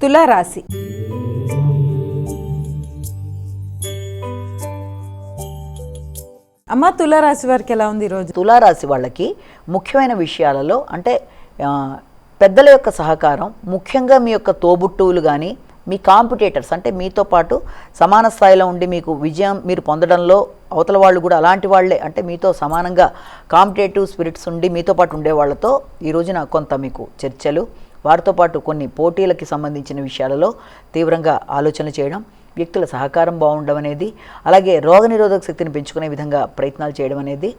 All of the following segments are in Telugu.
తులారాశి. అమ్మ తులారాశి వారికి ఎలా ఉంది ఈరోజు తులారాశి వాళ్ళకి ముఖ్యమైన విషయాలలో అంటే పెద్దల యొక్క సహకారం ముఖ్యంగా మీ యొక్క తోబుట్టువులు కానీ మీ కాంపిటేటర్స్ అంటే మీతో పాటు సమాన స్థాయిలో ఉండి మీకు విజయం మీరు పొందడంలో అవతల వాళ్ళు కూడా అలాంటి వాళ్ళే. అంటే మీతో సమానంగా కాంపిటేటివ్ స్పిరిట్స్ ఉండి మీతో పాటు ఉండే వాళ్ళతో ఈరోజు రోజున కొంత మీకు చర్చలు వారితో పాటు కొన్ని పోటీలకి సంబంధించిన విషయాలలో తీవ్రంగా ఆలోచన చేయడం వ్యక్తుల సహకారం బాగుండడం అనేది అలాగే రోగనిరోధక శక్తిని పెంచుకునే విధంగా ప్రయత్నాలు చేయడం అనేది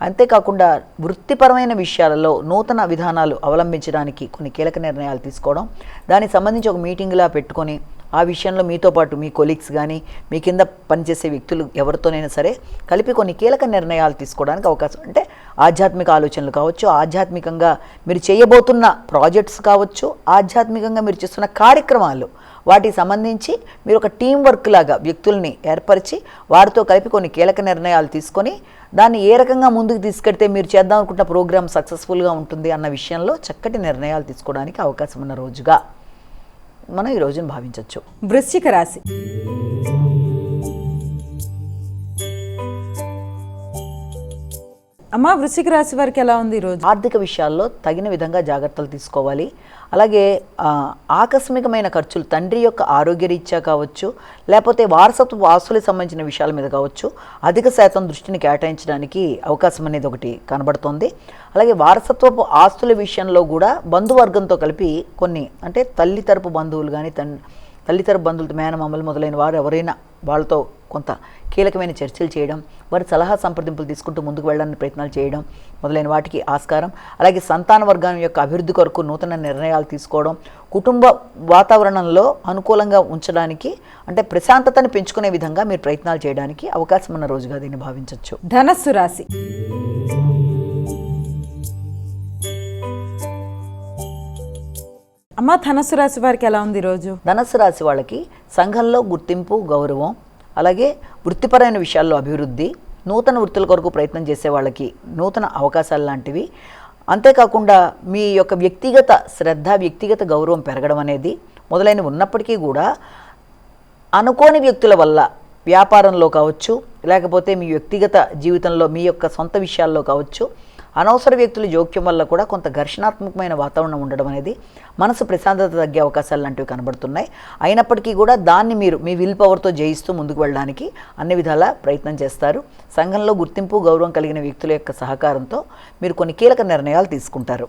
అంతేకాకుండా వృత్తిపరమైన విషయాలలో నూతన విధానాలు అవలంబించడానికి కొన్ని కీలక నిర్ణయాలు తీసుకోవడం దానికి సంబంధించి ఒక మీటింగ్లా పెట్టుకొని ఆ విషయంలో మీతో పాటు మీ కొలీగ్స్ కానీ మీ కింద పనిచేసే వ్యక్తులు ఎవరితోనైనా సరే కలిపి కొన్ని కీలక నిర్ణయాలు తీసుకోవడానికి అవకాశం అంటే ఆధ్యాత్మిక ఆలోచనలు కావచ్చు ఆధ్యాత్మికంగా మీరు చేయబోతున్న ప్రాజెక్ట్స్ కావచ్చు ఆధ్యాత్మికంగా మీరు చేస్తున్న కార్యక్రమాలు వాటికి సంబంధించి మీరు ఒక టీం వర్క్ లాగా వ్యక్తుల్ని ఏర్పరిచి వారితో కలిపి కొన్ని కీలక నిర్ణయాలు తీసుకొని దాన్ని ఏ రకంగా ముందుకు తీసుకెడితే మీరు చేద్దాం అనుకుంటున్న ప్రోగ్రామ్ సక్సెస్ఫుల్గా ఉంటుంది అన్న విషయంలో చక్కటి నిర్ణయాలు తీసుకోవడానికి అవకాశం ఉన్న రోజుగా మనం ఈ రోజును భావించవచ్చు వృశ్చిక రాశి. అమ్మ వృశ్చిక రాశి వారికి ఎలా ఉంది ఈరోజు ఆర్థిక విషయాల్లో తగిన విధంగా జాగ్రత్తలు తీసుకోవాలి. అలాగే ఆకస్మికమైన ఖర్చులు తండ్రి యొక్క ఆరోగ్య రీత్యా కావచ్చు లేకపోతే వారసత్వ ఆస్తులకు సంబంధించిన విషయాల మీద కావచ్చు అధిక శాతం దృష్టిని కేటాయించడానికి అవకాశం అనేది ఒకటి కనబడుతోంది. అలాగే వారసత్వపు ఆస్తుల విషయంలో కూడా బంధువర్గంతో కలిపి కొన్ని అంటే తల్లి తరపు బంధువులు కానీ తన్ తల్లి తరపు బంధువులతో మేనమామలు మొదలైన వారు ఎవరైనా వాళ్ళతో కొంత కీలకమైన చర్చలు చేయడం వారి సలహా సంప్రదింపులు తీసుకుంటూ ముందుకు వెళ్ళడానికి ప్రయత్నాలు చేయడం మొదలైన వాటికి ఆస్కారం. అలాగే సంతాన వర్గం యొక్క అభివృద్ధి కొరకు నూతన నిర్ణయాలు తీసుకోవడం కుటుంబ వాతావరణంలో అనుకూలంగా ఉంచడానికి అంటే ప్రశాంతతని పెంచుకునే విధంగా మీరు ప్రయత్నాలు చేయడానికి అవకాశం ఉన్న రోజుగా దీన్ని భావించవచ్చు ధనస్సు రాశి. అమ్మ ధనస్సు రాశి వారికి ఎలా ఉంది ఈరోజు ధనస్సు రాశి వాళ్ళకి సంఘంలో గుర్తింపు గౌరవం అలాగే వృత్తిపరమైన విషయాల్లో అభివృద్ధి నూతన వృత్తుల కొరకు ప్రయత్నం చేసే వాళ్ళకి నూతన అవకాశాలు లాంటివి. అంతేకాకుండా మీ యొక్క వ్యక్తిగత శ్రద్ధ వ్యక్తిగత గౌరవం పెరగడం అనేది మొదలైనవి ఉన్నప్పటికీ కూడా అనుకోని వ్యక్తుల వల్ల వ్యాపారంలో కావచ్చు లేకపోతే మీ వ్యక్తిగత జీవితంలో మీ యొక్క సొంత విషయాల్లో కావచ్చు అనవసర వ్యక్తుల జోక్యం వల్ల కూడా కొంత ఘర్షణాత్మకమైన వాతావరణం ఉండడం అనేది మనసు ప్రశాంతత తగ్గే అవకాశాలు లాంటివి కనబడుతున్నాయి. అయినప్పటికీ కూడా దాన్ని మీరు మీ విల్ పవర్తో జయిస్తూ ముందుకు వెళ్ళడానికి అన్ని విధాలా ప్రయత్నం చేస్తారు. సంఘంలో గుర్తింపు గౌరవం కలిగిన వ్యక్తుల యొక్క సహకారంతో మీరు కొన్ని కీలక నిర్ణయాలు తీసుకుంటారు.